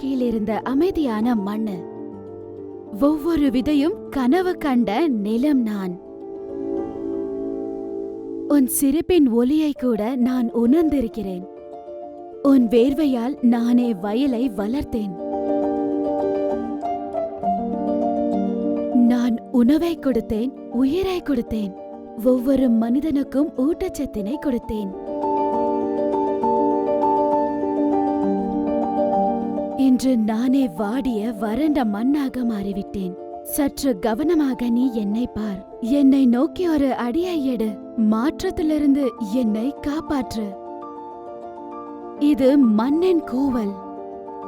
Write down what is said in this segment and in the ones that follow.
இருந்த அமைதியான மண்ணு. ஒவ்வொரு விதையும் கனவு கண்ட நிலம் நான். உன் சிரிப்பின் ஒலியை கூட நான் உணர்ந்திருக்கிறேன். உன் வேர்வையால் நானே வயலை வளர்த்தேன். நான் உணவை கொடுத்தேன் உயிரை கொடுத்தேன். ஒவ்வொரு மனிதனுக்கும் ஊட்டச்சத்தினை கொடுத்தேன். இன்று நானே வாடிய வறண்ட மண்ணாக மாறிவிட்டேன். சற்று கவனமாக நீ என்னை பார். என்னை நோக்கி ஒரு அடியை எடு. மாற்றத்திலிருந்து என்னை காப்பாற்று. இது மண்ணின் கூவல்.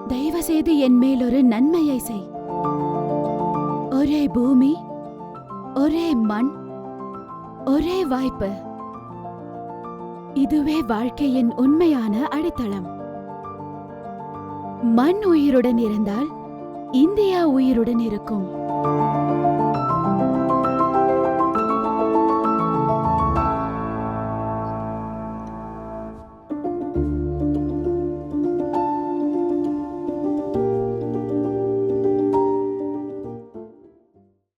தயவு செய்து என் மேல் ஒரு நன்மையை செய். ஒரே பூமி ஒரே மண் ஒரே வாய்ப்பு. இதுவே வாழ்க்கையின் உண்மையான அடித்தளம். மண் உயிருடன் இருந்தால் இந்தியா உயிருடன் இருக்கும்.